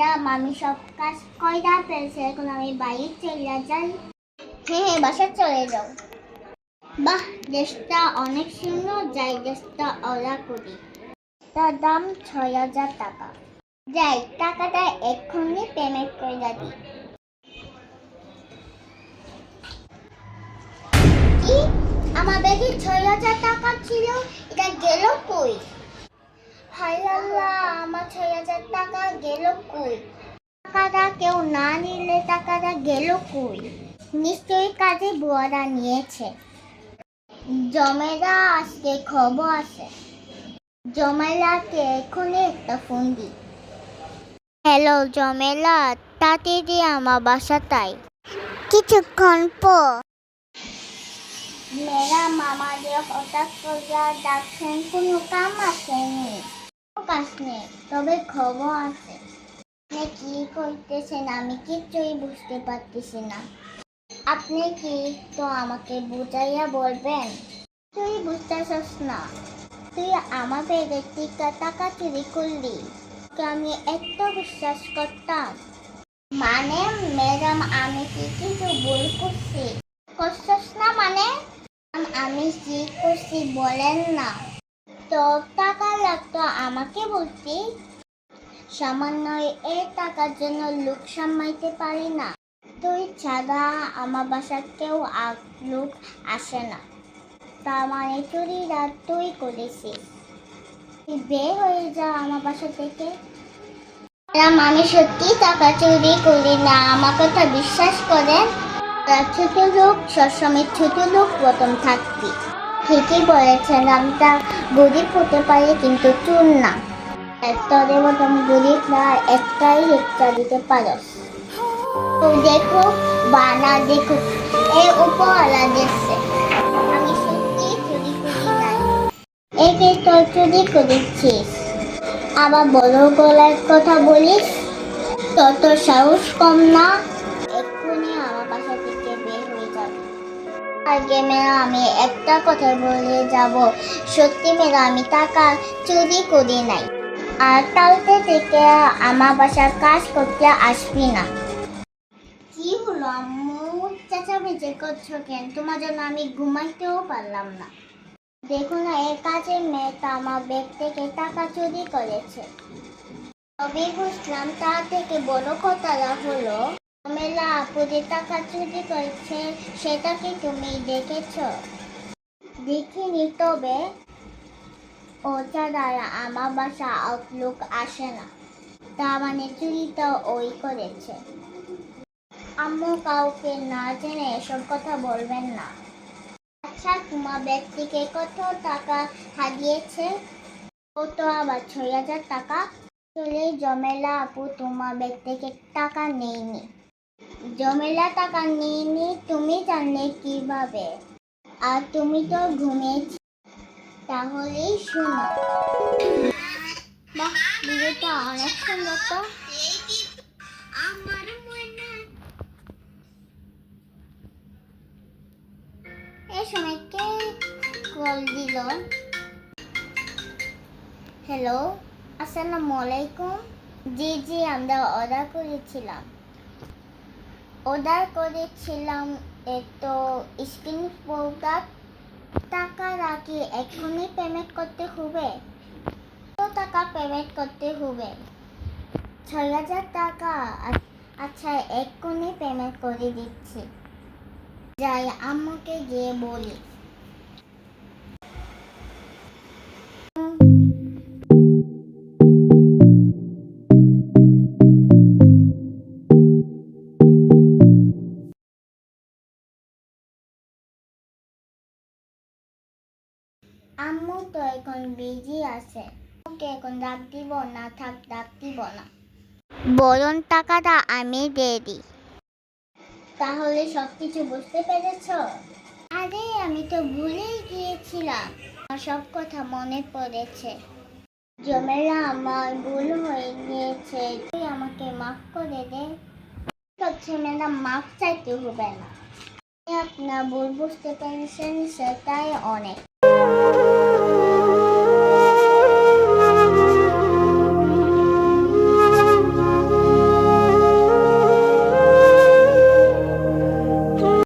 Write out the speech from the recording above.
Madam আমি সব কাজ কয়টা পেয়েছি এখন আমি বাইরে চলে যাই। হ্যাঁ হ্যাঁ বাসা চলে যাও। বাহ ড্রেসটা অনেক সুন্দর, যাই ড্রেসটা অর্ডার করি। তার দাম ছয় হাজার টাকা। যাই, টাকাটা এক্ষুনি পেমেন্ট করে দিই আমার ব্যাগে ছয় হাজার টাকা ছিল, এটা গেল কই? হাই আল্লাহ, আমার ছয় হাজার টাকা গেল কই? টাকাটা কেউ না নিলে টাকাটা গেল কই? নিশ্চয়ই কাজে বুয়ারা নিয়েছে। জমেরা আজকে খবর আছে। জমেলাকে এখনই একটা ফোন দি। হ্যালো জমেলা, তাতে দিয়ে আমার বাসাটাই কিছুক্ষণ পর। ম্যাডাম, আমাদের হঠাৎ করে ডাকছেন, কোনো কাম আসেনি। নেই তবে খবর আছে। আপনি কি করতেছেন? আমি কিচ্ছুই বুঝতে পারতেছি না। আপনি কি তো আমাকে বুঝাইয়া বলবেন? তুই বুঝতেছস না। তুই ব্যাগের টিকা টাকা চুরি করলি। আমি এত বিশ্বাস করতাম। মানে ম্যাডাম, আমি কি কিছু ভুল করছি? করছস না মানে? আমি কি করছি বলেন না। তোর টাকা লাগতো আমাকে বলতি সামান্য এই টাকার জন্য লোক সামাইতে পারি না। তুই ছাড়া আমার বাসা কেউ লোক আসে না। তার মানে চুরিরা তুই করেছিস। তুই বের হয়ে যা আমার বাসা থেকে। আমি সত্যি টাকা চুরি করি না, আমার কথা বিশ্বাস করেন? ছোট লোক, সবসময় ছোট লোক প্রথম থাকবি। ঠিকই বলেছেন আমি তা গরিব হতে পারি কিন্তু চুর না। তোদের মতন গরিবরা একটাই একটা দিতে পারো। দেখো, বানা দেখো এই উপরওয়ালা দেখছে আমি একে তোর চুরি করেছিস। আবার বড় গলার কথা বলিস তত সাহস কম না। আগে মেয়েরা আমি একটা কথা বলে যাব। সত্যি মেয়েরা আমি টাকা চুরি করি নাই। আর কালকে থেকে আমার বাসার কাজ করতে আসবি না। কি হলো আম্মু? চেঁচামেচি করছ কেন? তোমার জন্য আমি ঘুমাইতেও পারলাম না। দেখো না এই কাজের মেয়েটা আমার ব্যাগ থেকে টাকা চুরি করেছে। তবে বুঝলাম তা থেকে বড় কথাটা হলো মেলা আপু যে টাকা করেছে, সেটা কি তুমি দেখেছ? দেখিনি তবে। ও ছাড়া আমার বাসা আউটলুক আসে না। তার মানে চুরিটা ওই করেছে। আম্মু কাউকে না জেনে এসব কথা বলবেন না। আচ্ছা তোমার ব্যাগ থেকে কত টাকা হারিয়েছে? ও তো আবার ছয় হাজার টাকা। চলে জমেলা আপু, তোমার ব্যাগ থেকে টাকা নেইনি জমেলা টাকা নিইনি তুমি জানলে কীভাবে? আর তুমি তো ঘুমিয়েছি তাহলেই শোনো। বাহ ভিডিওটা অনেক সুন্দর তো। আমার এই সময় কল দিল? হ্যালো আসসালামু আলাইকুম। জি জি আমরা অর্ডার করেছিলাম। অর্ডার করেছিলাম তো স্ক্রিন প্রোডাক্ট টাকা রাখি এখনই পেমেন্ট করতে হবে। কত টাকা পেমেন্ট করতে হবে? ছয় হাজার টাকা। আচ্ছা এক্ষুনি পেমেন্ট করে দিচ্ছি। যাই আম্মুকে গিয়ে বলি। তো এখন বিজি আছে। ওকে এখন ডাক দিব না থাক, ডাক দিব না। বরং টাকাটা, আমি দিয়ে দিই তাহলে সব কিছু বুঝতে পেরেছ? আরে, আমি তো ভুলেই গিয়েছিলাম। আমার সব কথা মনে পড়েছে। জমেরা আমার ভুল হয়ে গিয়েছে। তুই আমাকে মাফ করে দে। হচ্ছে ম্যাডাম, মাফ চাইতে হবে না। আপনার ভুল বুঝতে পেরেছেন সেটাই অনেক।